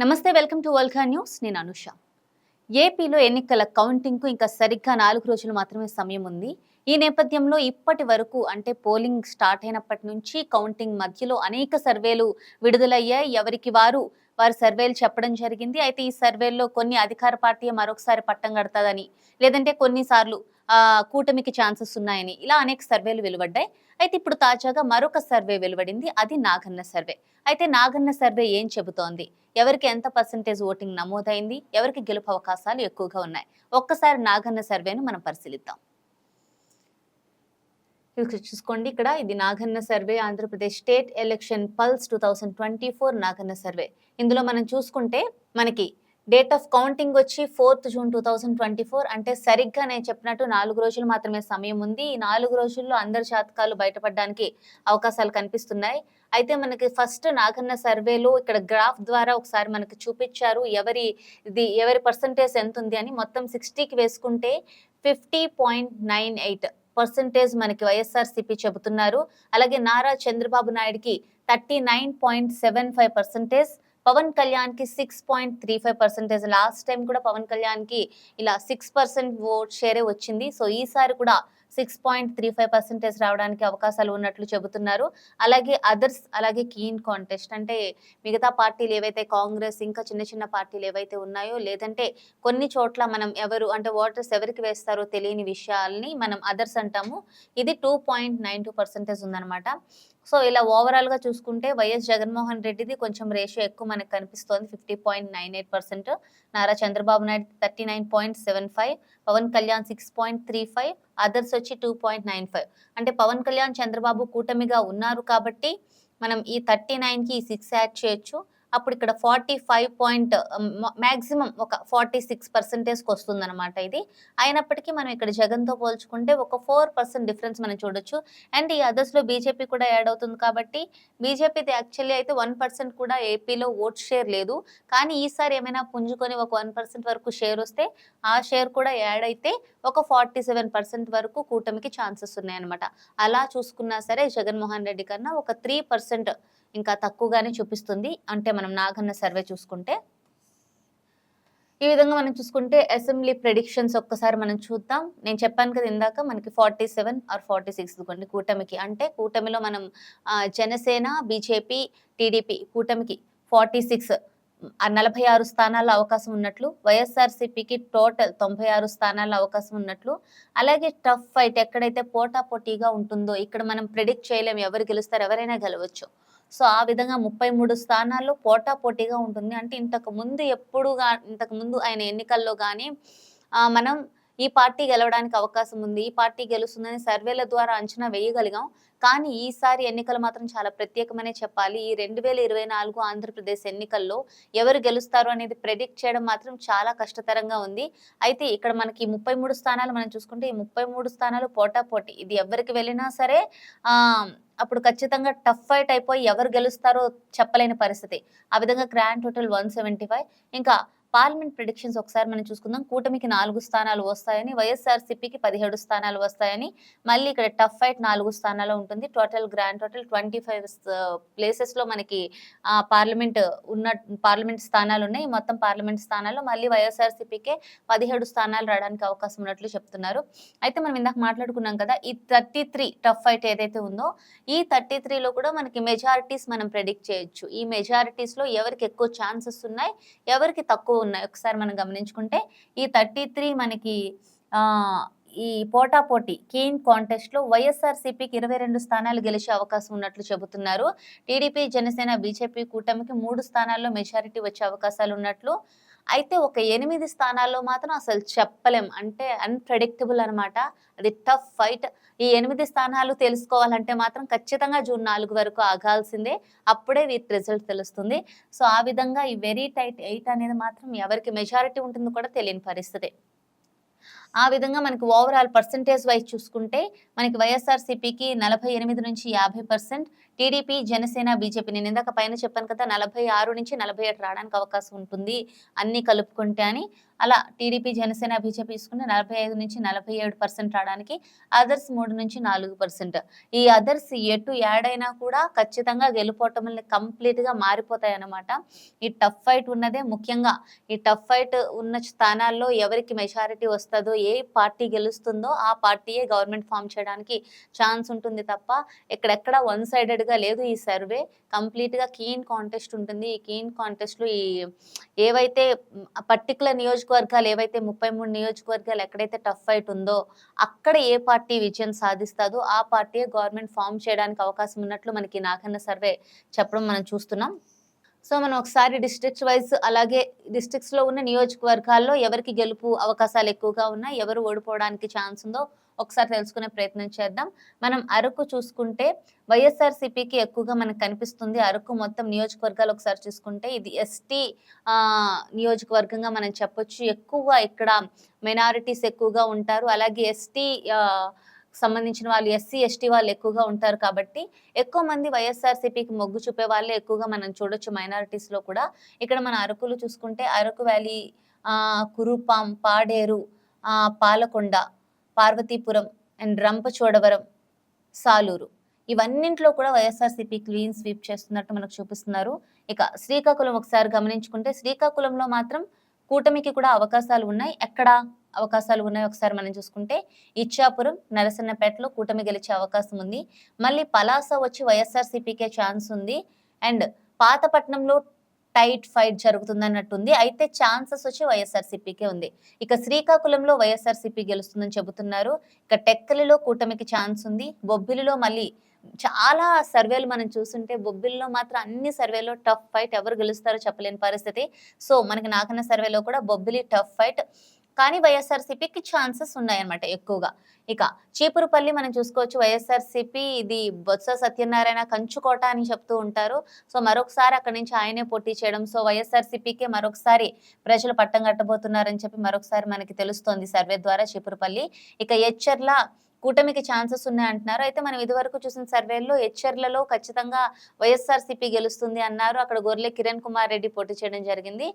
నమస్తే welcome to వల్కా news. నేను అనుష. ఏపీలో ఎన్నికల కౌంటింగ్కు ఇంకా సరిగ్గా నాలుగు రోజులు మాత్రమే సమయం ఉంది. ఈ నేపథ్యంలో ఇప్పటి వరకు అంటే పోలింగ్ స్టార్ట్ అయినప్పటి నుంచి కౌంటింగ్ మధ్యలో అనేక సర్వేలు విడుదలయ్యాయి. ఎవరికి వారు వారి సర్వేలు చెప్పడం జరిగింది. అయితే ఈ సర్వేల్లో కొన్ని అధికార పార్టీ మరొకసారి పట్టం కడతాదని లేదంటే కొన్నిసార్లు కూటమికి ఛాన్సెస్ ఉన్నాయని ఇలా అనేక సర్వేలు వెలువడ్డాయి. అయితే ఇప్పుడు తాజాగా మరొక సర్వే వెలువడింది. అది నాగన్న సర్వే. అయితే నాగన్న సర్వే ఏం చెబుతోంది? ఎవరికి ఎంత పర్సంటేజ్ ఓటింగ్ నమోదైంది? ఎవరికి గెలుపు అవకాశాలు ఎక్కువగా ఉన్నాయి? ఒక్కసారి నాగన్న సర్వేను మనం పరిశీలిద్దాం. చూసుకోండి ఇక్కడ ఇది Naganna survey Andhra Pradesh state election pulse two thousand twenty four Naganna survey. ఇందులో మనం చూసుకుంటే మనకి డేట్ ఆఫ్ కౌంటింగ్ వచ్చి fourth June two thousand twenty four అంటే సరిగ్గా నేను చెప్పినట్టు నాలుగు రోజులు మాత్రమే సమయం ఉంది. ఈ నాలుగు రోజుల్లో అందరి జాతకాలు బయటపడడానికి అవకాశాలు కనిపిస్తున్నాయి. అయితే మనకి ఫస్ట్ నాగన్న సర్వేలో ఇక్కడ గ్రాఫ్ ద్వారా ఒకసారి మనకి చూపించారు ఎవరి ఇది ఎవరి పర్సంటేజ్ ఎంత ఉంది అని. మొత్తం సిక్స్టీకి వేసుకుంటే fifty point nine eight. Percentage మనకి వైఎస్ఆర్సీపీ చెబుతున్నారు. అలాగే నారా చంద్రబాబు నాయుడుకి thirty nine point seven five percentage Pawan కళ్యాణ్కి six point three five percentage. Last time కూడా పవన్ కళ్యాణ్కి ఇలా సిక్స్ పర్సెంట్ ఓట్ షేరే వచ్చింది. సో ఈసారి కూడా six point three five percentage రావడానికి అవకాశాలు ఉన్నట్లు చెబుతున్నారు. అలాగే అదర్స్ అలాగే కీన్ కాంటెస్ట్ అంటే మిగతా పార్టీలు ఏవైతే కాంగ్రెస్ ఇంకా చిన్న చిన్న పార్టీలు ఏవైతే ఉన్నాయో లేదంటే కొన్ని చోట్ల మనం ఎవరు అంటే ఓటర్స్ ఎవరికి వేస్తారో తెలియని విషయాల్ని మనం అదర్స్ అంటాము. ఇది two point nine two percentage ఉందన్నమాట. సో ఇలా ఓవరాల్గా చూసుకుంటే వైఎస్ జగన్మోహన్ రెడ్డిది కొంచెం రేషియో ఎక్కువ మనకు కనిపిస్తోంది. Fifty point nine eight percent Nara Chandrababu Naidu thirty nine point seven five Pawan Kalyan six point three five others వచ్చి టూ పాయింట్ నైన్ ఫైవ్ అంటే పవన్ కళ్యాణ్ చంద్రబాబు కూటమిగా ఉన్నారు కాబట్టి మనం ఈ థర్టీ నైన్కి ఈ సిక్స్ యాడ్ చేయొచ్చు. అప్పుడు ఇక్కడ ఫార్టీ ఫైవ్ పాయింట్ మ్యాక్సిమం ఒక ఫార్టీ సిక్స్ పర్సెంటేజ్కి వస్తుంది అనమాట ఇది. అయినప్పటికీ మనం ఇక్కడ జగన్తో పోల్చుకుంటే ఒక ఫోర్ పర్సెంట్ డిఫరెన్స్ మనం చూడొచ్చు. అండ్ ఈ అదర్స్లో బీజేపీ కూడా యాడ్ అవుతుంది కాబట్టి బీజేపీది యాక్చువల్లీ అయితే వన్ పర్సెంట్ కూడా ఏపీలో ఓట్ షేర్ లేదు. కానీ ఈసారి ఏమైనా పుంజుకొని ఒక వన్ పర్సెంట్ వరకు షేర్ వస్తే ఆ షేర్ కూడా యాడ్ అయితే ఒక ఫార్టీ సెవెన్ పర్సెంట్ వరకు కూటమికి ఛాన్సెస్ ఉన్నాయన్నమాట. అలా చూసుకున్నా సరే జగన్మోహన్ రెడ్డి కన్నా ఒక త్రీ పర్సెంట్ ఇంకా తక్కువగానే చూపిస్తుంది. అంటే మనం నాగన్న సర్వే చూసుకుంటే. ఈ విధంగా మనం చూసుకుంటే అసెంబ్లీ ప్రెడిక్షన్స్ ఒక్కసారి మనం చూద్దాం. నేను చెప్పాను కదా ఇందాక మనకి forty seven or forty six ఇదిగోండి కూటమికి. అంటే కూటమిలో మనం జనసేన బీజేపీ టీడీపీ కూటమికి ఫార్టీ సిక్స్ నలభై ఆరు స్థానాల అవకాశం ఉన్నట్లు వైఎస్ఆర్సీపీకి టోటల్ తొంభై ఆరు స్థానాల అవకాశం ఉన్నట్లు అలాగే టఫ్ ఫైట్ ఎక్కడైతే పోటా పోటీగా ఉంటుందో ఇక్కడ మనం ప్రెడిక్ట్ చేయలేం ఎవరు గెలుస్తారు ఎవరైనా గెలవచ్చు. సో ఆ విధంగా ముప్పై మూడు స్థానాల్లో పోటా పోటీగా ఉంటుంది. అంటే ఇంతకు ముందు ఎప్పుడు ఇంతకు ముందు ఆయన ఎన్నికల్లో కానీ మనం ఈ పార్టీ గెలవడానికి అవకాశం ఉంది. ఈ పార్టీ గెలుస్తుందని సర్వేల ద్వారా అంచనా వేయగలిగాం. కానీ ఈసారి ఎన్నికలు మాత్రం చాలా ప్రత్యేకమనే చెప్పాలి. ఈ రెండు వేల ఇరవై నాలుగు ఆంధ్రప్రదేశ్ ఎన్నికల్లో ఎవరు గెలుస్తారు అనేది ప్రెడిక్ట్ చేయడం మాత్రం చాలా కష్టతరంగా ఉంది. అయితే ఇక్కడ మనకి ముప్పై మూడు స్థానాలు మనం చూసుకుంటే ఈ ముప్పై మూడు స్థానాలు పోటా పోటీ. ఇది ఎవరికి వెళ్ళినా సరే అప్పుడు ఖచ్చితంగా టఫ్ ఫైట్ అయిపోయి ఎవరు గెలుస్తారో చెప్పలేని పరిస్థితి. ఆ విధంగా grand total one seventy five ఇంకా పార్లమెంట్ ప్రిడిక్షన్స్ ఒకసారి మనం చూసుకుందాం. కూటమికి నాలుగు స్థానాలు వస్తాయని వైఎస్ఆర్సీపీకి పదిహేడు స్థానాలు వస్తాయని మళ్ళీ ఇక్కడ టఫ్ ఫైట్ నాలుగు స్థానాలు ఉంటుంది. Total grand total twenty five ప్లేసెస్లో మనకి పార్లమెంట్ ఉన్న పార్లమెంట్ స్థానాలు ఉన్నాయి. మొత్తం పార్లమెంట్ స్థానాల్లో మళ్ళీ వైఎస్ఆర్సీపీకే పదిహేడు స్థానాలు రావడానికి అవకాశం ఉన్నట్లు చెప్తున్నారు. అయితే మనం ఇందాక మాట్లాడుకున్నాం కదా ఈ థర్టీ త్రీ టఫ్ ఫైట్ ఏదైతే ఉందో ఈ థర్టీ త్రీలో కూడా మనకి మెజారిటీస్ మనం ప్రెడిక్ట్ చేయొచ్చు. ఈ మెజారిటీస్లో ఎవరికి ఎక్కువ ఛాన్సెస్ ఉన్నాయి? ఎవరికి తక్కువ ఉన్నాయి. ఒకసారి మనం గమనించుకుంటే ఈ థర్టీ త్రీ మనకి ఈ పోటాపోటీ కీన్ కాంటెస్ట్లో వైఎస్ఆర్సీపీకి ఇరవై రెండు స్థానాలు గెలిచే అవకాశం ఉన్నట్లు చెబుతున్నారు. టీడీపీ జనసేన బీజేపీ కూటమికి మూడు స్థానాల్లో మెజారిటీ వచ్చే అవకాశాలు ఉన్నట్లు అయితే ఒక ఎనిమిది స్థానాల్లో మాత్రం అసలు చెప్పలేం. అంటే అన్ప్రెడిక్టబుల్ అనమాట అది టఫ్ ఫైట్ ఈ ఎనిమిది స్థానాలు తెలుసుకోవాలంటే మాత్రం ఖచ్చితంగా జూన్ నాలుగు వరకు ఆగాల్సిందే. అప్పుడే వీటి రిజల్ట్ తెలుస్తుంది. సో ఆ విధంగా ఈ వెరీ టైట్ ఎయిట్ అనేది మాత్రం ఎవరికి మెజారిటీ ఉంటుందో కూడా తెలియని పరిస్థితి. ఆ విధంగా మనకి ఓవరాల్ పర్సంటేజ్ వైజ్ చూసుకుంటే మనకి వైఎస్ఆర్సీపీకి నలభై ఎనిమిది నుంచి యాభై పర్సెంట్ టీడీపీ జనసేన బీజేపీ. నేను ఇందాక పైన చెప్పాను కదా నలభై ఆరు నుంచి నలభై ఏడు రావడానికి అవకాశం ఉంటుంది. అన్ని కలుపుకుంటే అని అలా టీడీపీ జనసేన బీజేపీ తీసుకుంటే నలభై ఐదు నుంచి నలభై ఏడు పర్సెంట్ రావడానికి అదర్స్ మూడు నుంచి నాలుగు పర్సెంట్. ఈ అదర్స్ ఎటు యాడైనా కూడా ఖచ్చితంగా గెలుపోవటం కంప్లీట్గా మారిపోతాయి అన్నమాట ఈ టఫ్ ఫైట్ ఉన్నదే ముఖ్యంగా. ఈ టఫ్ ఫైట్ ఉన్న స్థానాల్లో ఎవరికి మెజారిటీ వస్తుందో ఏ పార్టీ గెలుస్తుందో ఆ పార్టీయే గవర్నమెంట్ ఫామ్ చేయడానికి ఛాన్స్ ఉంటుంది తప్ప ఇక్కడెక్కడ వన్ సైడెడ్ గా లేదు ఈ సర్వే. కంప్లీట్గా కీన్ కాంటెస్ట్ ఉంటుంది. ఈ కీన్ కాంటెస్ట్లో ఈ ఏవైతే పర్టికులర్ నియోజకవర్గాలు ఏవైతే ముప్పై మూడు నియోజకవర్గాలు ఎక్కడైతే టఫ్ ఫైట్ ఉందో అక్కడ ఏ పార్టీ విజయం సాధిస్తుందో ఆ పార్టీ గవర్నమెంట్ ఫామ్ చేయడానికి అవకాశం ఉన్నట్లు మనకి నాగన్న సర్వే చెప్పడం మనం చూస్తున్నాం. సో మనం ఒకసారి డిస్ట్రిక్ట్స్ వైజ్ అలాగే డిస్ట్రిక్ట్స్లో ఉన్న నియోజకవర్గాల్లో ఎవరికి గెలుపు అవకాశాలు ఎక్కువగా ఉన్నాయి ఎవరు ఓడిపోవడానికి ఛాన్స్ ఉందో ఒకసారి తెలుసుకునే ప్రయత్నం చేద్దాం. మనం అరకు చూసుకుంటే వైఎస్ఆర్సీపీకి ఎక్కువగా మనకు కనిపిస్తుంది. అరకు మొత్తం నియోజకవర్గాలు ఒకసారి చూసుకుంటే ఇది ఎస్టీ నియోజకవర్గంగా మనం చెప్పొచ్చు. ఎక్కువ ఇక్కడ మైనారిటీస్ ఎక్కువగా ఉంటారు. అలాగే ఎస్టీ సంబంధించిన వాళ్ళు ఎస్సీ ఎస్టీ వాళ్ళు ఎక్కువగా ఉంటారు కాబట్టి ఎక్కువ మంది వైఎస్ఆర్సీపీకి మొగ్గు చూపే వాళ్ళే ఎక్కువగా మనం చూడొచ్చు మైనారిటీస్లో కూడా. ఇక్కడ మన అరకులు చూసుకుంటే అరకు వ్యాలీ కురుపాం పాడేరు పాలకొండ పార్వతీపురం అండ్ రంపచోడవరం సాలూరు. ఇవన్నింటిలో కూడా వైఎస్ఆర్సీపీ క్లీన్ స్వీప్ చేస్తున్నట్టు మనకు చూపిస్తున్నారు. ఇక శ్రీకాకుళం ఒకసారి గమనించుకుంటే శ్రీకాకుళంలో మాత్రం కూటమికి కూడా అవకాశాలు ఉన్నాయి. ఎక్కడ అవకాశాలు ఉన్నాయి ఒకసారి మనం చూసుకుంటే ఇచ్చాపురం నరసన్నపేటలో కూటమి గెలిచే అవకాశం ఉంది. మళ్ళీ పలాస వచ్చి వైఎస్ఆర్సీపీకే ఛాన్స్ ఉంది. అండ్ పాతపట్నంలో టైట్ ఫైట్ జరుగుతుందన్నట్టుంది. అయితే ఛాన్సెస్ వచ్చి వైఎస్ఆర్సీపీకే ఉంది. ఇక శ్రీకాకుళంలో వైఎస్ఆర్సీపీ గెలుస్తుందని చెబుతున్నారు. ఇక టెక్కలిలో కూటమికి ఛాన్స్ ఉంది. బొబ్బిలిలో మళ్ళీ చాలా సర్వేలు మనం చూస్తుంటే బొబ్బిల్లో మాత్రం అన్ని సర్వేలో టఫ్ ఫైట్ ఎవరు గెలుస్తారో చెప్పలేని పరిస్థితి. సో మనకి నాకన్న సర్వేలో కూడా బొబ్బిలి టఫ్ ఫైట్ కానీ వైఎస్ఆర్సీపీకి ఛాన్సెస్ ఉన్నాయన్నమాట ఎక్కువగా. ఇక చీపురుపల్లి మనం చూసుకోవచ్చు వైఎస్ఆర్సీపీ ఇది బొత్స సత్యనారాయణ కంచుకోట అని చెప్తూ ఉంటారు. సో మరొకసారి అక్కడి నుంచి ఆయనే పోటీ చేయడం. సో వైఎస్ఆర్సీపీకే మరొకసారి ప్రజలు పట్టం కట్టబోతున్నారని చెప్పి మరొకసారి మనకి తెలుస్తోంది సర్వే ద్వారా చీపురుపల్లి. ఇక ఎచ్చర్ల కూటమికి ఛాన్సెస్ ఉన్నాయి అంటున్నారు అయితే మనం ఇదివరకు చూసిన సర్వేల్లో హెచ్చర్లలో ఖచ్చితంగా వైఎస్ఆర్సీపీ గెలుస్తుంది అన్నారు. అక్కడ గొర్రె కిరణ్ కుమార్ రెడ్డి పోటీ చేయడం జరిగింది.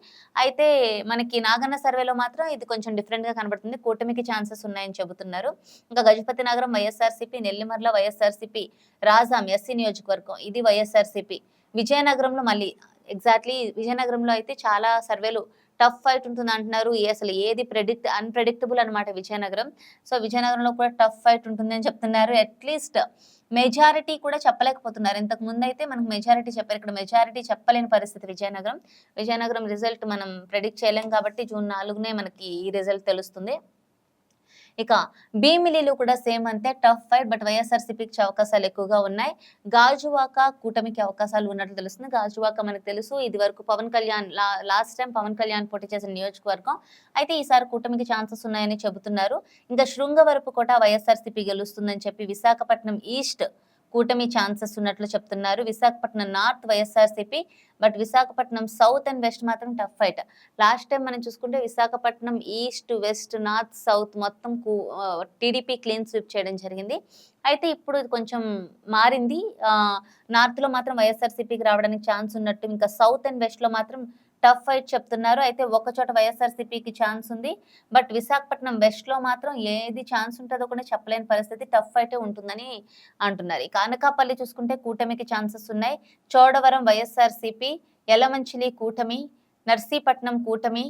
అయితే మనకి నాగన్న సర్వేలో మాత్రం ఇది కొంచెం డిఫరెంట్గా కనబడుతుంది. కూటమికి ఛాన్సెస్ ఉన్నాయని చెబుతున్నారు. ఇంకా Gajapathinagaram YSRCP Nellimarla YSRCP Rajam SC నియోజకవర్గం ఇది వైఎస్ఆర్సీపీ. విజయనగరంలో మళ్ళీ ఎగ్జాక్ట్లీ విజయనగరంలో అయితే చాలా సర్వేలు టఫ్ ఫైట్ ఉంటుంది అంటున్నారు. అసలు ఏది ప్రెడిక్ట్ అన్ప్రెడిక్టబుల్ అనమాట విజయనగరం. సో విజయనగరంలో కూడా టఫ్ ఫైట్ ఉంటుంది అని చెప్తున్నారు. అట్లీస్ట్ మెజారిటీ కూడా చెప్పలేకపోతున్నారు. ఇంతకు ముందు అయితే మనకు మెజారిటీ చెప్పారు. ఇక్కడ మెజారిటీ చెప్పలేని పరిస్థితి విజయనగరం. విజయనగరం రిజల్ట్ మనం ప్రెడిక్ట్ చేయలేం కాబట్టి జూన్ నాలుగునే మనకి ఈ రిజల్ట్ తెలుస్తుంది. ఇక భీమిలిలో కూడా సేమ్ అంతే టఫ్ ఫైట్ బట్ వైఎస్ఆర్సీపీకి అవకాశాలు ఎక్కువగా ఉన్నాయి. గాజువాక కూటమికి అవకాశాలు ఉన్నట్లు తెలుస్తుంది. గాజువాక మనకు తెలుసు. ఇది వరకు పవన్ కళ్యాణ్ లాస్ట్ టైం పవన్ కళ్యాణ్ పోటీ చేసిన నియోజకవర్గం. అయితే ఈసారి కూటమికి ఛాన్సెస్ ఉన్నాయని చెబుతున్నారు. ఇంకా శృంగవరపు కోట వైఎస్ఆర్సీపీ గెలుస్తుందని చెప్పి విశాఖపట్నం ఈస్ట్ కూటమి ఛాన్సెస్ ఉన్నట్లు చెప్తున్నారు. Visakhapatnam north YSRCP but Visakhapatnam south and west మాత్రం టఫ్ ఫైట్. లాస్ట్ టైం మనం చూసుకుంటే Visakhapatnam east west north south మొత్తం టీడీపీ క్లీన్ స్వీప్ చేయడం జరిగింది. అయితే ఇప్పుడు కొంచెం మారింది. నార్త్లో మాత్రం వైఎస్ఆర్సీపీకి రావడానికి ఛాన్స్ ఉన్నట్టు ఇంకా సౌత్ అండ్ వెస్ట్లో మాత్రం టఫ్ ఫైట్ చెప్తున్నారు. అయితే ఒక చోట వైఎస్ఆర్సీపీకి ఛాన్స్ ఉంది. బట్ విశాఖపట్నం వెస్ట్లో మాత్రం ఏది ఛాన్స్ ఉంటుందో కూడా చెప్పలేని పరిస్థితి టఫ్ ఫైటే ఉంటుందని అంటున్నారు. కానకాపల్లి చూసుకుంటే కూటమికి ఛాన్సెస్ ఉన్నాయి. చోడవరం వైఎస్ఆర్సీపీ ఎలమంచిలి కూటమి నర్సీపట్నం కూటమి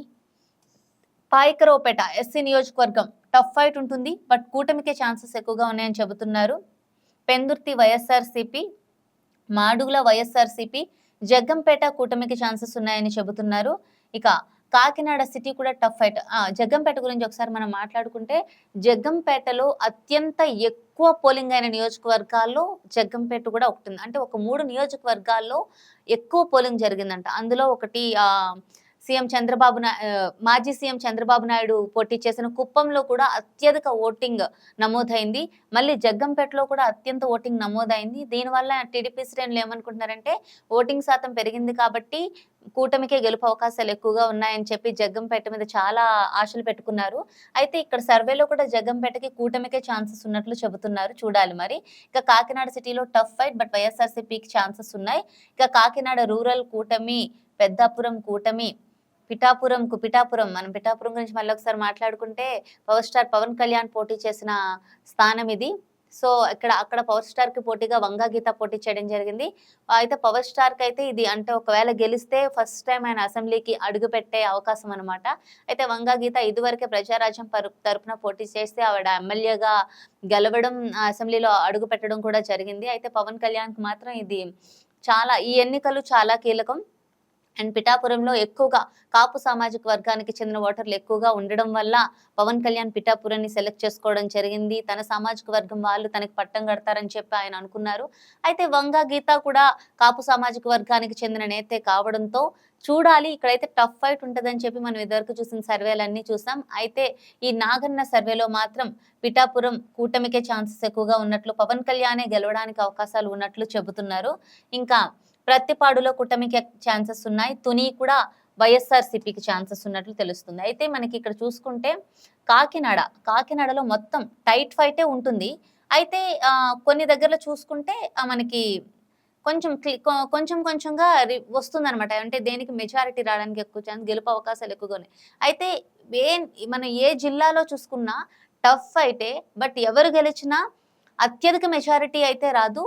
పాయకరావుపేట ఎస్సీ నియోజకవర్గం టఫ్ ఫైట్ ఉంటుంది. బట్ కూటమికే ఛాన్సెస్ ఎక్కువగా ఉన్నాయని చెబుతున్నారు. పెందుర్తి వైఎస్ఆర్సీపీ మాడుగుల వైఎస్ఆర్సీపీ జగ్గంపేట కూటమికి ఛాన్సెస్ ఉన్నాయని చెబుతున్నారు. ఇక కాకినాడ సిటీ కూడా టఫ్ ఫైట్. జగ్గంపేట గురించి ఒకసారి మనం మాట్లాడుకుంటే జగ్గంపేటలో అత్యంత ఎక్కువ పోలింగ్ అయిన నియోజకవర్గాల్లో జగ్గంపేట కూడా ఒకటి ఉంది. అంటే ఒక మూడు నియోజకవర్గాల్లో ఎక్కువ పోలింగ్ జరిగిందంట. అందులో ఒకటి ఆ సీఎం చంద్రబాబు నా మాజీ సీఎం చంద్రబాబు నాయుడు పోటీ చేసిన కుప్పంలో కూడా అత్యధిక ఓటింగ్ నమోదైంది. మళ్ళీ జగ్గంపేటలో కూడా అత్యంత ఓటింగ్ నమోదైంది. దీనివల్ల టీడీపీ శ్రేణులు ఏమనుకుంటున్నారంటే ఓటింగ్ శాతం పెరిగింది కాబట్టి కూటమికే గెలుపు అవకాశాలు ఎక్కువగా ఉన్నాయని చెప్పి జగ్గంపేట మీద చాలా ఆశలు పెట్టుకున్నారు. అయితే ఇక్కడ సర్వేలో కూడా జగ్గంపేటకి కూటమికే ఛాన్సెస్ ఉన్నట్లు చెబుతున్నారు. చూడాలి మరి. ఇక కాకినాడ సిటీలో టఫ్ ఫైట్ బట్ వైఎస్ఆర్సీపీకి ఛాన్సెస్ ఉన్నాయి. ఇక కాకినాడ రూరల్ కూటమి పెద్దాపురం కూటమి పిఠాపురంకు పిఠాపురం మనం పిఠాపురం గురించి మళ్ళీ ఒకసారి మాట్లాడుకుంటే పవర్ స్టార్ పవన్ కళ్యాణ్ పోటీ చేసిన స్థానం ఇది. సో ఇక్కడ అక్కడ పవర్ స్టార్కి పోటీగా వంగా గీత పోటీ చేయడం జరిగింది. అయితే పవర్ స్టార్కి అయితే ఇది అంటే ఒకవేళ గెలిస్తే ఫస్ట్ టైం ఆయన అసెంబ్లీకి అడుగు పెట్టే అవకాశం అనమాట అయితే వంగా గీత ఇదివరకే ప్రజారాజ్యం పరు తరపున పోటీ చేస్తే ఆవిడ ఎమ్మెల్యేగా గెలవడం అసెంబ్లీలో అడుగు పెట్టడం కూడా జరిగింది. అయితే పవన్ కళ్యాణ్కి మాత్రం ఇది చాలా ఈ ఎన్నికలు చాలా కీలకం. అండ్ పిఠాపురంలో ఎక్కువగా కాపు సామాజిక వర్గానికి చెందిన ఓటర్లు ఎక్కువగా ఉండడం వల్ల పవన్ కళ్యాణ్ పిఠాపురాన్ని సెలెక్ట్ చేసుకోవడం జరిగింది. తన సామాజిక వర్గం వాళ్ళు తనకి పట్టం కడతారని చెప్పి ఆయన అనుకున్నారు. అయితే వంగా గీత కూడా కాపు సామాజిక వర్గానికి చెందిన నేతే కావడంతో చూడాలి ఇక్కడైతే టఫ్ ఫైట్ ఉంటుందని చెప్పి మనం ఇదివరకు చూసిన సర్వేలన్నీ చూసాం. అయితే ఈ నాగన్న సర్వేలో మాత్రం పిఠాపురం కూటమికే ఛాన్సెస్ ఎక్కువగా ఉన్నట్లు పవన్ కళ్యాణే గెలవడానికి అవకాశాలు ఉన్నట్లు చెబుతున్నారు. ఇంకా ప్రత్తిపాడులో కూటమికి ఛాన్సెస్ ఉన్నాయి. తుని కూడా వైఎస్ఆర్ సిపికి ఛాన్సెస్ ఉన్నట్లు తెలుస్తుంది. అయితే మనకి ఇక్కడ చూసుకుంటే కాకినాడ కాకినాడలో మొత్తం టైట్ ఫైటే ఉంటుంది. అయితే కొన్ని దగ్గరలో చూసుకుంటే మనకి కొంచెం కొంచెం కొంచెంగా వస్తుంది అనమాట అంటే దేనికి మెజారిటీ రావడానికి ఎక్కువ ఛాన్స్ గెలుపు అవకాశాలు ఎక్కువగా ఉన్నాయి. అయితే ఏ మనం ఏ జిల్లాలో చూసుకున్నా టఫ్ అయితే బట్ ఎవరు గెలిచినా అత్యధిక మెజారిటీ అయితే రాదు.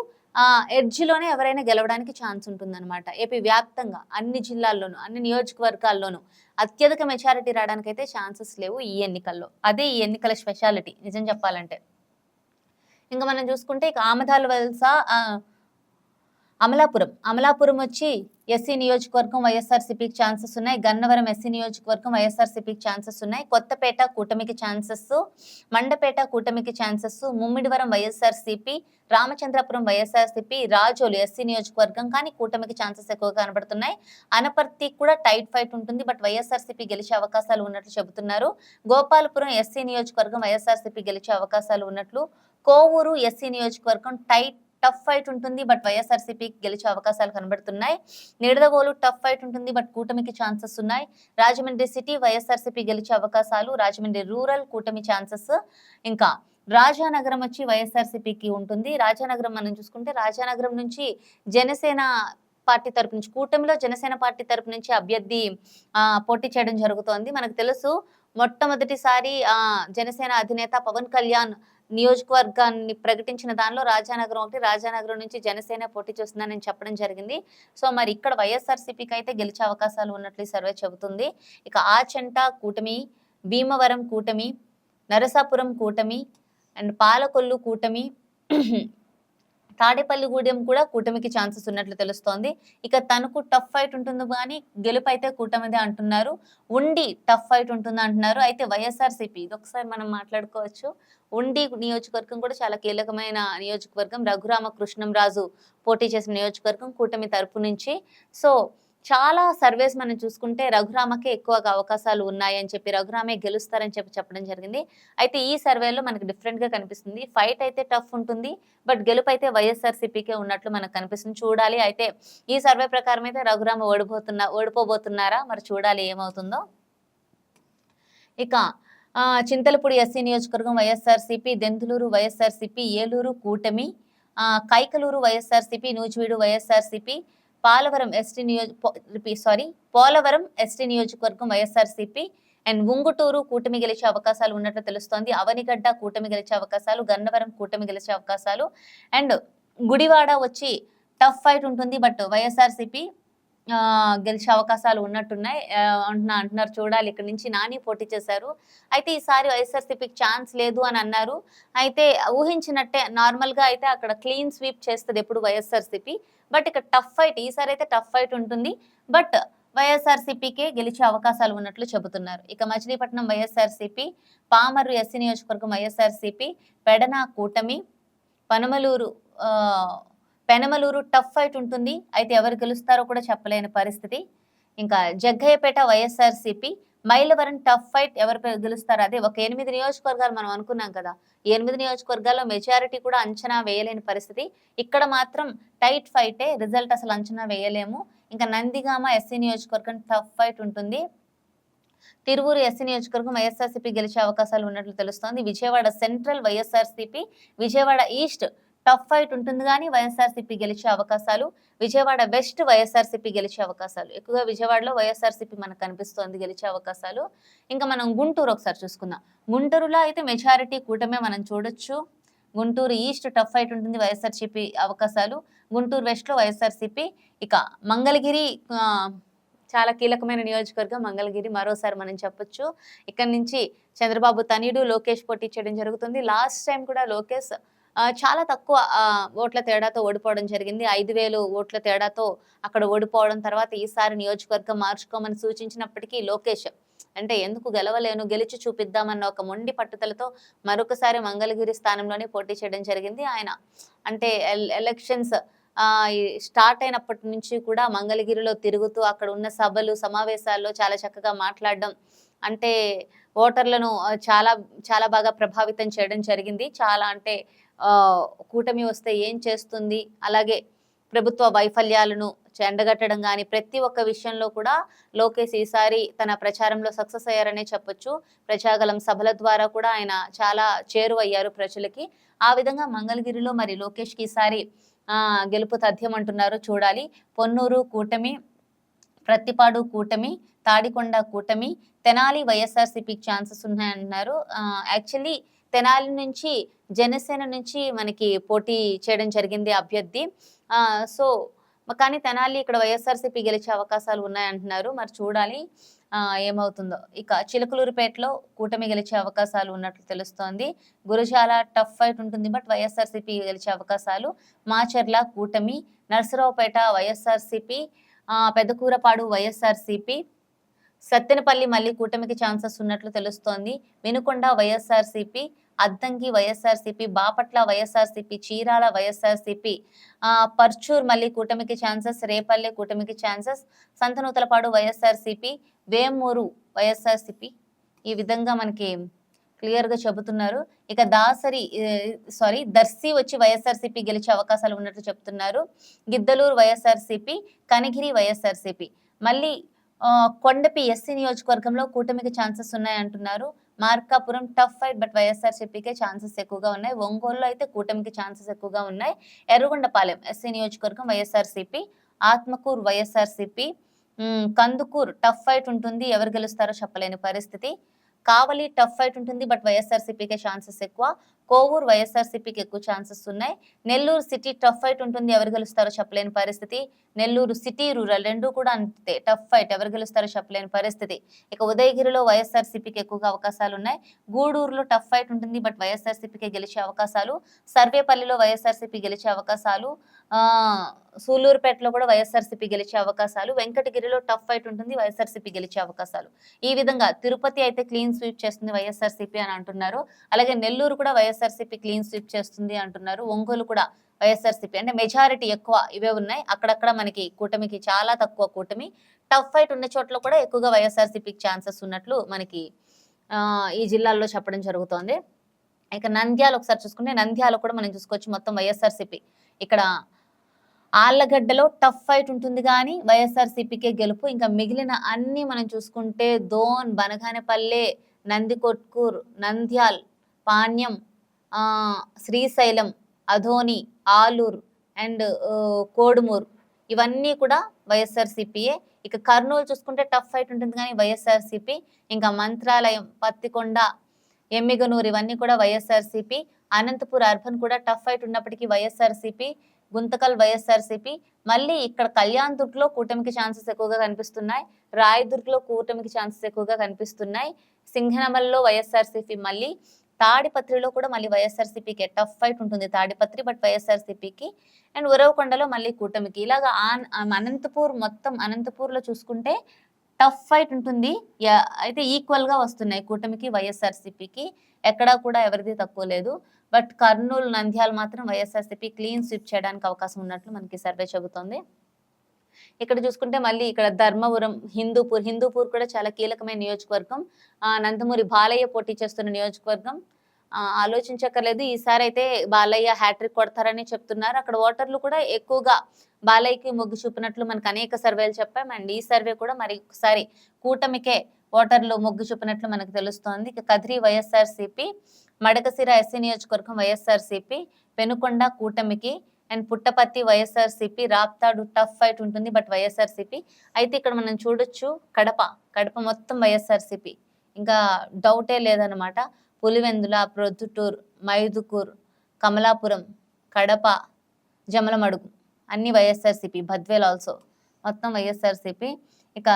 ఎడ్జ్లోనే ఎవరైనా గెలవడానికి ఛాన్స్ ఉంటుందన్నమాట. ఏపీ వ్యాప్తంగా అన్ని జిల్లాల్లోనూ అన్ని నియోజకవర్గాల్లోనూ అత్యధిక మెజారిటీ రావడానికి అయితే ఛాన్సెస్ లేవు ఈ ఎన్నికల్లో. అదే ఈ ఎన్నికల స్పెషాలిటీ నిజం చెప్పాలంటే. ఇంకా మనం చూసుకుంటే ఇక ఆమదాల వలస అమలాపురం. అమలాపురం వచ్చి ఎస్సీ నియోజకవర్గం వైఎస్ఆర్సీపీకి ఛాన్సెస్ ఉన్నాయి. గన్నవరం ఎస్సీ నియోజకవర్గం వైఎస్ఆర్సీపీకి ఛాన్సెస్ ఉన్నాయి. కొత్తపేట కూటమికి ఛాన్సెస్ మండపేట కూటమికి chances Mummidivaram YSRCP Ramachandrapuram YSRCP Razole SC నియోజకవర్గం కానీ కూటమికి ఛాన్సెస్ ఎక్కువగా కనబడుతున్నాయి. అనపర్తి కూడా టైట్ ఫైట్ ఉంటుంది. బట్ వైఎస్ఆర్సీపీ గెలిచే అవకాశాలు ఉన్నట్లు చెబుతున్నారు. గోపాలపురం ఎస్సీ నియోజకవర్గం వైఎస్ఆర్సీపీ గెలిచే అవకాశాలు ఉన్నట్లు కోవూరు ఎస్సీ నియోజకవర్గం టైట్ టఫ్ ఫైట్ ఉంటుంది బట్ వైఎస్ఆర్సీపీకి గెలిచే అవకాశాలు కనబడుతున్నాయి. నిడదవోలు టఫ్ ఫైట్ ఉంటుంది బట్ కూటమికి ఛాన్సెస్ ఉన్నాయి. రాజమండ్రి సిటీ వైఎస్ఆర్సీపీ గెలిచే అవకాశాలు రాజమండ్రి రూరల్ కూటమి ఛాన్సెస్ ఇంకా. రాజానగరం వచ్చి వైఎస్ఆర్సీపీకి ఉంటుంది. రాజానగరం మనం చూసుకుంటే రాజానగరం నుంచి జనసేన పార్టీ తరపు నుంచి కూటమిలో జనసేన పార్టీ తరపు నుంచి అభ్యర్థి పోటీ చేయడం జరుగుతోంది. మనకు తెలుసు మొట్టమొదటిసారి జనసేన అధినేత పవన్ కళ్యాణ్ నియోజకవర్గాన్ని ప్రకటించిన దానిలో రాజానగరం ఒకటి రాజానగరం నుంచి జనసేన పోటీ చేస్తుందని చెప్పడం జరిగింది. సో మరి ఇక్కడ వైఎస్ఆర్సీపీకి అయితే గెలిచే అవకాశాలు ఉన్నట్లు సర్వే చెబుతుంది. ఇక ఆచంట కూటమి భీమవరం కూటమి నరసాపురం కూటమి అండ్ పాలకొల్లు కూటమి తాడేపల్లిగూడెం కూడా కూటమికి ఛాన్సెస్ ఉన్నట్లు తెలుస్తోంది. ఇక తనకు టఫ్ ఫైట్ ఉంటుంది కానీ గెలుపు అయితే కూటమిదే అంటున్నారు. ఉండి టఫ్ ఫైట్ ఉంటుంది అంటున్నారు. అయితే వైఎస్ఆర్సీపీ ఇది ఒకసారి మనం మాట్లాడుకోవచ్చు. ఉండి నియోజకవర్గం కూడా చాలా కీలకమైన నియోజకవర్గం. రఘురామ కృష్ణం రాజు పోటీ చేసిన నియోజకవర్గం కూటమి తరపు నుంచి. సో చాలా సర్వేస్ మనం చూసుకుంటే రఘురామకే ఎక్కువగా అవకాశాలు ఉన్నాయని చెప్పి రఘురామే గెలుస్తారని చెప్పి చెప్పడం జరిగింది. అయితే ఈ సర్వేలో మనకి డిఫరెంట్గా కనిపిస్తుంది. ఫైట్ అయితే టఫ్ ఉంటుంది. బట్ గెలుపు అయితే వైఎస్ఆర్సీపీకే ఉన్నట్లు మనకు కనిపిస్తుంది. చూడాలి. అయితే ఈ సర్వే ప్రకారం అయితే రఘురామ ఓడిపోతున్నా ఓడిపోబోతున్నారా? మరి చూడాలి ఏమవుతుందో. ఇక చింతలపూడి ఎస్సీ నియోజకవర్గం వైఎస్ఆర్సీపీ దెందులూరు వైఎస్ఆర్సీపీ ఏలూరు కూటమి Kaikaluru YSRCP Nuzvid YSRCP Palavaram ST నియోజక సారీ పోలవరం ఎస్టీ నియోజకవర్గం వైఎస్ఆర్సీపీ అండ్ ఉంగుటూరు కూటమి గెలిచే అవకాశాలు ఉన్నట్లు తెలుస్తోంది. అవనిగడ్డ కూటమి గెలిచే అవకాశాలు గన్నవరం కూటమి గెలిచే అవకాశాలు అండ్ గుడివాడ వచ్చి టఫ్ ఫైట్ ఉంటుంది. బట్ వైఎస్ఆర్సీపీ గెలిచే అవకాశాలు ఉన్నట్టున్నాయి. అంటున్నా అంటున్నారు. చూడాలి. ఇక్కడ నుంచి నాని పోటీ చేశారు. అయితే ఈసారి వైఎస్ఆర్సీపీకి ఛాన్స్ లేదు అని అన్నారు. అయితే ఊహించినట్టే నార్మల్గా అయితే అక్కడ క్లీన్ స్వీప్ చేస్తుంది ఎప్పుడు వైఎస్ఆర్సీపీ. బట్ ఇక్కడ టఫ్ ఫైట్ ఈసారి అయితే టఫ్ ఫైట్ ఉంటుంది. బట్ వైఎస్ఆర్సీపీకే గెలిచే అవకాశాలు ఉన్నట్లు చెబుతున్నారు. ఇక మచిలీపట్నం వైఎస్ఆర్సీపీ పామరు ఎస్సీ నియోజకవర్గం వైఎస్ఆర్సీపీ పెడనా కూటమి పనమలూరు పెనమలూరు టఫ్ ఫైట్ ఉంటుంది. అయితే ఎవరు గెలుస్తారో కూడా చెప్పలేని పరిస్థితి. ఇంకా Jaggayyapeta YSRCP Mylavaram tough fight ఎవరు పె- గెలుస్తారు అదే ఒక ఎనిమిది నియోజకవర్గాలు మనం అనుకున్నాం కదా. ఎనిమిది నియోజకవర్గాల్లో మెజారిటీ కూడా అంచనా వేయలేని పరిస్థితి. ఇక్కడ మాత్రం టైట్ ఫైటే రిజల్ట్ అసలు అంచనా వేయలేము. ఇంకా నందిగామ ఎస్సీ నియోజకవర్గం టఫ్ ఫైట్ ఉంటుంది. తిరువూరు ఎస్సీ నియోజకవర్గం వైఎస్ఆర్సీపీ గెలిచే అవకాశాలు ఉన్నట్లు తెలుస్తోంది. Vijayawada central YSRCP Vijayawada east tough fight ఉంటుంది కానీ వైఎస్ఆర్సీపీ గెలిచే అవకాశాలు విజయవాడ బెస్ట్ వైఎస్ఆర్సీపీ గెలిచే అవకాశాలు. ఎక్కువగా విజయవాడలో వైఎస్ఆర్సీపీ మనకు కనిపిస్తోంది గెలిచే అవకాశాలు. ఇంకా మనం గుంటూరు ఒకసారి చూసుకుందాం. గుంటూరులో అయితే మెజారిటీ కూటమే మనం చూడొచ్చు. గుంటూరు ఈస్ట్ టఫ్ ఫైట్ ఉంటుంది వైఎస్ఆర్సీపీ అవకాశాలు. గుంటూరు వెస్ట్లో వైఎస్ఆర్సీపీ ఇక మంగళగిరి చాలా కీలకమైన నియోజకవర్గం మంగళగిరి. మరోసారి మనం చెప్పొచ్చు. ఇక్కడ నుంచి చంద్రబాబు తనయుడు లోకేష్ పోటీ చేయడం జరుగుతుంది. లాస్ట్ టైం కూడా లోకేష్ చాలా తక్కువ ఓట్ల తేడాతో ఓడిపోవడం జరిగింది. ఐదు వేలు ఓట్ల తేడాతో అక్కడ ఓడిపోవడం తర్వాత ఈసారి నియోజకవర్గం మార్చుకోమని సూచించినప్పటికీ లోకేష్ అంటే ఎందుకు గెలవలేను గెలిచి చూపిద్దామన్న ఒక మొండి పట్టుదలతో మరొకసారి మంగళగిరి స్థానంలోనే పోటీ చేయడం జరిగింది. ఆయన అంటే ఎల్- ఎలక్షన్స్ స్టార్ట్ అయినప్పటి నుంచి కూడా మంగళగిరిలో తిరుగుతూ అక్కడ ఉన్న సభలు సమావేశాల్లో చాలా చక్కగా మాట్లాడడం అంటే ఓటర్లను చాలా చాలా బాగా ప్రభావితం చేయడం జరిగింది. చాలా అంటే కూటమి వస్తే ఏం చేస్తుంది? అలాగే ప్రభుత్వ వైఫల్యాలను ఎండగట్టడం కానీ ప్రతి ఒక్క విషయంలో కూడా లోకేష్ ఈసారి తన ప్రచారంలో సక్సెస్ అయ్యారనే చెప్పొచ్చు. ప్రజాగలం సభల ద్వారా కూడా ఆయన చాలా చేరువయ్యారు ప్రజలకి. ఆ విధంగా మంగళగిరిలో మరి లోకేష్కి ఈసారి గెలుపు తథ్యం అంటున్నారు చూడాలి. పొన్నూరు కూటమి ప్రత్తిపాడు కూటమి తాడికొండ కూటమి తెనాలి వైఎస్ఆర్సీపీకి ఛాన్సెస్ ఉన్నాయంటున్నారు. యాక్చువల్లీ తెనాలి నుంచి జనసేన నుంచి మనకి పోటీ చేయడం జరిగింది అభ్యర్థి. సో కానీ తెనాలి ఇక్కడ వైఎస్ఆర్సీపీ గెలిచే అవకాశాలు ఉన్నాయంటున్నారు. మరి చూడాలి ఏమవుతుందో. ఇక చిలకలూరుపేటలో కూటమి గెలిచే అవకాశాలు ఉన్నట్లు తెలుస్తోంది. గురుజాల టఫ్ ఫైట్ ఉంటుంది బట్ వైఎస్ఆర్సీపీ గెలిచే అవకాశాలు మాచర్ల కూటమి నర్సరావుపేట వైఎస్ఆర్సీపీ పెద్దకూరపాడు వైఎస్ఆర్సీపీ సత్తెనపల్లి మళ్ళీ కూటమికి ఛాన్సెస్ ఉన్నట్లు తెలుస్తోంది. వినుకొండ వైఎస్ఆర్సీపీ అద్దంకి వైఎస్ఆర్సీపీ బాపట్ల వైఎస్ఆర్సీపీ చీరాల వైఎస్ఆర్సీపీ పర్చూర్ మళ్ళీ కూటమికి ఛాన్సెస్ రేపల్లె కూటమికి chances Santhanuthalapadu YSRCP Vemuru YSRCP ఈ విధంగా మనకి క్లియర్గా చెబుతున్నారు. ఇక దాసరి సారీ దర్శి వచ్చి వైఎస్ఆర్సీపీ గెలిచే అవకాశాలు ఉన్నట్లు చెప్తున్నారు. గిద్దలూరు వైఎస్ఆర్సీపీ కనిగిరి వైఎస్ఆర్సీపీ. మళ్ళీ కొండపి ఎస్సీ నియోజకవర్గంలో కూటమికి ఛాన్సెస్ ఉన్నాయంటున్నారు. మార్కాపురం టఫ్ ఫైట్ బట్ వైఎస్ఆర్సీపీకే ఛాన్సెస్ ఎక్కువగా ఉన్నాయి. ఒంగోలులో అయితే కూటమికి ఛాన్సెస్ ఎక్కువగా ఉన్నాయి. ఎర్రగొండపాలెం ఎస్సీ నియోజకవర్గం YSRCP Atmakur YSRCP Kandukur tough fight ఉంటుంది. ఎవరు గెలుస్తారో చెప్పలేని పరిస్థితి. కావలి టఫ్ ఫైట్ ఉంటుంది బట్ వైఎస్ఆర్సీపీకే ఛాన్సెస్ ఎక్కువ. కోవూరు వైఎస్ఆర్సీపీకి ఎక్కువ ఛాన్సెస్ ఉన్నాయి. నెల్లూరు సిటీ టఫ్ ఫైట్ ఉంటుంది ఎవరు గెలుస్తారో చెప్పలేని పరిస్థితి. నెల్లూరు సిటీ రూరల్ రెండు కూడా అంతే టఫ్ ఫైట్ ఎవరు గెలుస్తారో చెప్పలేని పరిస్థితి. ఇక ఉదయగిరిలో వైఎస్ఆర్సీపీకి ఎక్కువగా అవకాశాలు ఉన్నాయి. గూడూరులో టఫ్ ఫైట్ ఉంటుంది బట్ వైఎస్ఆర్సీపీకి గెలిచే అవకాశాలు. సర్వేపల్లిలో వైఎస్ఆర్సీపీ గెలిచే అవకాశాలు. సూలూరుపేటలో కూడా వైఎస్ఆర్సీపీ గెలిచే అవకాశాలు వెంకటగిరిలో టఫ్ ఫైట్ ఉంటుంది వైఎస్ఆర్సీపీ గెలిచే అవకాశాలు. ఈ విధంగా తిరుపతి అయితే క్లీన్ స్వీప్ చేస్తుంది వైఎస్ఆర్సీపీ అని అంటున్నారు. అలాగే నెల్లూరు కూడా వైఎస్ఆర్సీపీ క్లీన్ స్వీప్ చేస్తుంది అంటున్నారు. ఒంగోలు కూడా వైఎస్ఆర్సీపీ. అంటే మెజారిటీ ఎక్కువ ఇవే ఉన్నాయి. అక్కడక్కడ మనకి కూటమికి చాలా తక్కువ కూటమి. టఫ్ ఫైట్ ఉన్న చోట్ల కూడా ఎక్కువగా వైఎస్ఆర్సీపీకి ఛాన్సెస్ ఉన్నట్లు మనకి ఈ జిల్లాల్లో చెప్పడం జరుగుతోంది. ఇక నంద్యాల ఒకసారి చూసుకుంటే నంద్యాల కూడా మనం చూసుకోవచ్చు. మొత్తం వైఎస్ఆర్సీపీ. ఇక్కడ ఆళ్ళగడ్డలో టఫ్ ఫైట్ ఉంటుంది కానీ వైఎస్ఆర్సీపీకే గెలుపు. ఇంకా మిగిలిన అన్ని మనం చూసుకుంటే దోన్ బనగానపల్లె నందికొట్కూర్ నంద్యాల్ పాణ్యం శ్రీశైలం అధోని ఆలూరు అండ్ కోడుమూరు. ఇవన్నీ కూడా వైఎస్ఆర్సీపీయే. ఇక కర్నూలు చూసుకుంటే టఫ్ ఫైట్ ఉంటుంది కానీ వైఎస్ఆర్సీపీ ఇంకా మంత్రాలయం పత్తికొండ ఎమ్మిగనూరు ఇవన్నీ కూడా వైఎస్ఆర్సీపీ. అనంతపూర్ అర్బన్ కూడా టఫ్ ఫైట్ ఉన్నప్పటికీ వైఎస్ఆర్సీపీ గుంతకల్ వైఎస్ఆర్సీపీ మళ్ళీ ఇక్కడ కళ్యాణ్ దుర్గ్లో కూటమికి ఛాన్సెస్ ఎక్కువగా కనిపిస్తున్నాయి. రాయదుర్గ్లో కూటమికి ఛాన్సెస్ ఎక్కువగా కనిపిస్తున్నాయి. సింగనమల్లో వైఎస్ఆర్సీపీ మళ్ళీ తాడిపత్రిలో కూడా మళ్ళీ వైఎస్ఆర్సీపీకి టఫ్ ఫైట్ ఉంటుంది. తాడిపత్రి బట్ వైఎస్ఆర్సీపీకి. అండ్ ఉరవకొండలో మళ్ళీ కూటమికి. ఇలాగా ఆన్ అనంతపూర్ మొత్తం అనంతపూర్లో చూసుకుంటే టఫ్ ఫైట్ ఉంటుంది. యా- అయితే ఈక్వల్గా వస్తున్నాయి కూటమికి వైఎస్ఆర్సీపీకి. ఎక్కడా కూడా ఎవరిది తక్కువ లేదు. బట్ కర్నూలు నంద్యాల మాత్రం వైఎస్ఆర్సీపీ క్లీన్ స్విప్ చేయడానికి అవకాశం ఉన్నట్లు మనకి సర్వే చెబుతోంది. ఇక్కడ చూసుకుంటే మళ్ళీ ఇక్కడ ధర్మవరం హిందూపూర్ హిందూపూర్ కూడా చాలా కీలకమైన నియోజకవర్గం. నందమూరి బాలయ్య పోటీ చేస్తున్న నియోజకవర్గం. ఆలోచించక్కర్లేదు ఈసారి అయితే బాలయ్య హ్యాట్రిక్ కొడతారని చెప్తున్నారు. అక్కడ ఓటర్లు కూడా ఎక్కువగా బాలయ్యకి మొగ్గు చూపినట్లు మనకు అనేక సర్వేలు చెప్పాం. అండ్ ఈ సర్వే కూడా మరి ఒకసారి కూటమికే ఓటర్లు మొగ్గు చూపినట్లు మనకు తెలుస్తోంది. ఇక కదిరి వైఎస్ఆర్సిపి మడకసిర ఎస్సీ నియోజకవర్గం వైఎస్ఆర్సీపీ పెనుకొండ కూటమికి and Puttaparthi YSRCP Raptadu tough fight ఉంటుంది. బట్ వైఎస్ఆర్సీపీ అయితే ఇక్కడ మనం చూడొచ్చు కడప కడప మొత్తం వైఎస్ఆర్సీపీ. ఇంకా డౌటే లేదనమాట పులివెందుల ప్రొద్దుటూర్ మైదుకూర్ కమలాపురం కడప జమలమడుగు అన్ని వైఎస్ఆర్సీపీ బద్వేల్ ఆల్సో మొత్తం వైఎస్ఆర్సీపీ. ఇక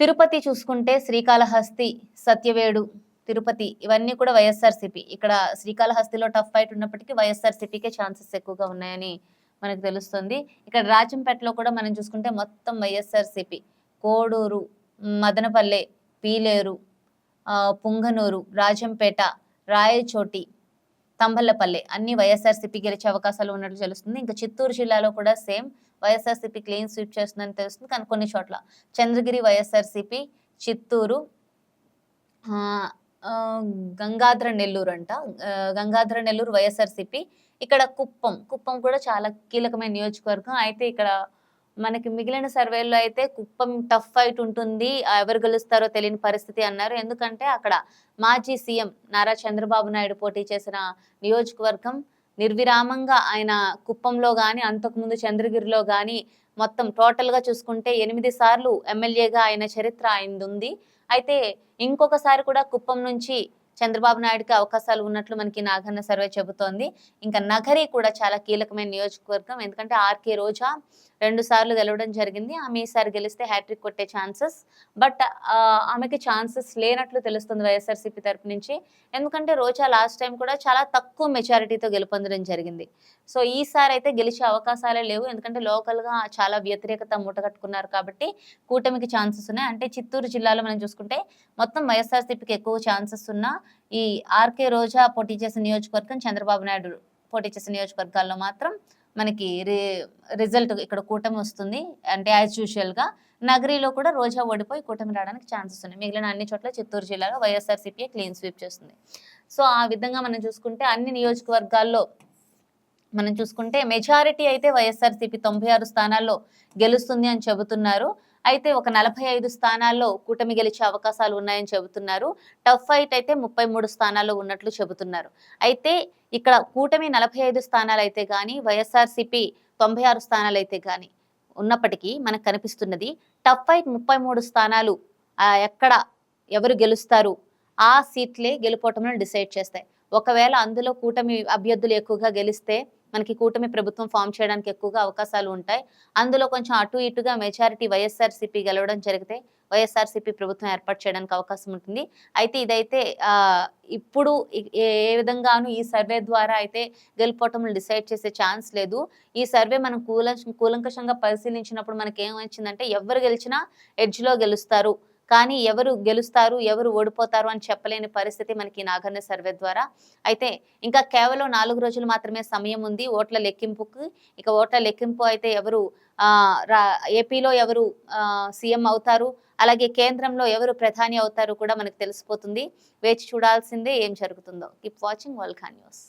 తిరుపతి చూసుకుంటే శ్రీకాళహస్తి సత్యవేడు తిరుపతి ఇవన్నీ కూడా వైఎస్ఆర్సీపీ. ఇక్కడ శ్రీకాళహస్తిలో టఫ్ ఫైట్ ఉన్నప్పటికీ వైఎస్ఆర్సీపీకే ఛాన్సెస్ ఎక్కువగా ఉన్నాయని మనకు తెలుస్తుంది. ఇక్కడ రాజంపేటలో కూడా మనం చూసుకుంటే మొత్తం వైఎస్ఆర్సీపీ. కోడూరు మదనపల్లె పీలేరు పుంగనూరు రాజంపేట రాయచోటి తంబల్లపల్లె అన్ని వైఎస్ఆర్సీపీ గెలిచే అవకాశాలు ఉన్నట్లు తెలుస్తుంది. ఇంకా చిత్తూరు జిల్లాలో కూడా సేమ్ వైఎస్ఆర్సీపీ క్లీన్ స్వీప్ చేస్తుందని తెలుస్తుంది. కానీ కొన్ని చోట్ల చంద్రగిరి వైఎస్ఆర్సీపీ చిత్తూరు గంగాధర నెల్లూరు అంట. గంగాధర నెల్లూరు వైఎస్ఆర్సీపీ. ఇక్కడ కుప్పం కుప్పం కూడా చాలా కీలకమైన నియోజకవర్గం. అయితే ఇక్కడ మనకి మిగిలిన సర్వేల్లో అయితే కుప్పం టఫ్ ఫైట్ ఉంటుంది ఎవరు గెలుస్తారో తెలియని పరిస్థితి అన్నారు. ఎందుకంటే అక్కడ మాజీ సీఎం నారా చంద్రబాబు నాయుడు పోటీ చేసిన నియోజకవర్గం నిర్విరామంగా ఆయన కుప్పంలో కానీ అంతకుముందు చంద్రగిరిలో కానీ మొత్తం టోటల్గా చూసుకుంటే ఎనిమిది సార్లు ఎమ్మెల్యేగా ఆయన చరిత్ర ఆయనది ఉంది. అయితే ఇంకొకసారి కూడా కుప్పం నుంచి చంద్రబాబు నాయుడుకి అవకాశాలు ఉన్నట్లు మనకి నాగన్న సర్వే చెబుతోంది. ఇంకా నగరి కూడా చాలా కీలకమైన నియోజకవర్గం. ఎందుకంటే ఆర్కే రోజా రెండు సార్లు గెలవడం జరిగింది. ఆమె ఈసారి గెలిస్తే హ్యాట్రిక్ కొట్టే ఛాన్సెస్. బట్ ఆమెకి ఛాన్సెస్ లేనట్లు తెలుస్తుంది వైఎస్ఆర్సీపీ తరపు నుంచి. ఎందుకంటే రోజా లాస్ట్ టైం కూడా చాలా తక్కువ మెజారిటీతో గెలుపొందడం జరిగింది. సో ఈసారి అయితే గెలిచే అవకాశాలే లేవు. ఎందుకంటే లోకల్గా చాలా వ్యతిరేకత మూటగట్టుకున్నారు కాబట్టి కూటమికి ఛాన్సెస్ ఉన్నాయి. అంటే చిత్తూరు జిల్లాలో మనం చూసుకుంటే మొత్తం వైఎస్ఆర్సీపీకి ఎక్కువ ఛాన్సెస్ ఉన్నా ఈ ఆర్కే రోజా పోటీ చేసిన నియోజకవర్గం చంద్రబాబు నాయుడు పోటీ చేసిన నియోజకవర్గాల్లో మాత్రం మనకి రి రిజల్ట్ ఇక్కడ కూటమి వస్తుంది. అంటే యాజ్ యూజువల్గా నగరిలో కూడా రోజా ఓడిపోయి కూటమి రావడానికి ఛాన్సెస్ ఉన్నాయి మిగిలిన అన్ని చోట్ల చిత్తూరు జిల్లాలో వైఎస్ఆర్సీపీ క్లీన్ స్వీప్ చేస్తుంది. సో ఆ విధంగా మనం చూసుకుంటే అన్ని నియోజకవర్గాల్లో మనం చూసుకుంటే మెజారిటీ అయితే వైఎస్ఆర్సీపీ తొంభై ఆరు స్థానాల్లో గెలుస్తుంది అని చెబుతున్నారు. అయితే ఒక నలభై ఐదు స్థానాల్లో కూటమి గెలిచే అవకాశాలు ఉన్నాయని చెబుతున్నారు. టఫ్ ఫైట్ అయితే ముప్పై మూడు స్థానాల్లో ఉన్నట్లు చెబుతున్నారు. అయితే ఇక్కడ కూటమి నలభై ఐదు స్థానాలు అయితే కానీ వైఎస్ఆర్సీపీ తొంభై ఆరు స్థానాలు అయితే కానీ ఉన్నప్పటికీ మనకు కనిపిస్తున్నది టఫ్ ఫైట్ ముప్పై మూడు స్థానాలు ఎక్కడ ఎవరు గెలుస్తారు? ఆ సీట్లే గెలుపోవటంలో డిసైడ్ చేస్తాయి. ఒకవేళ అందులో కూటమి అభ్యర్థులు ఎక్కువగా గెలిస్తే మనకి కూటమి ప్రభుత్వం ఫామ్ చేయడానికి ఎక్కువగా అవకాశాలు ఉంటాయి. అందులో కొంచెం అటు ఇటుగా మెజారిటీ వైఎస్ఆర్సీపీ గెలవడం జరిగితే వైఎస్ఆర్సీపీ ప్రభుత్వం ఏర్పాటు చేయడానికి అవకాశం ఉంటుంది. అయితే ఇదైతే ఇప్పుడు ఏ విధంగానూ ఈ సర్వే ద్వారా అయితే గెలుపోవటంలో డిసైడ్ చేసే ఛాన్స్ లేదు. ఈ సర్వే మనం కూల కూలంకషంగా పరిశీలించినప్పుడు మనకి ఏమొచ్చిందంటే ఎవరు గెలిచినా ఎడ్జ్లో గెలుస్తారు. కానీ ఎవరు గెలుస్తారు ఎవరు ఓడిపోతారు అని చెప్పలేని పరిస్థితి మనకి నాగన్న సర్వే ద్వారా. అయితే ఇంకా కేవలం నాలుగు రోజులు మాత్రమే సమయం ఉంది. ఓట్ల లెక్కింపుకు ఇక ఓట్ల లెక్కింపు అయితే ఎవరు రా ఏపీలో ఎవరు సీఎం అవుతారు అలాగే కేంద్రంలో ఎవరు ప్రధాని అవుతారు కూడా మనకు తెలిసిపోతుంది. వేచి చూడాల్సిందే ఏం జరుగుతుందో. Keep watching వల్ఖా news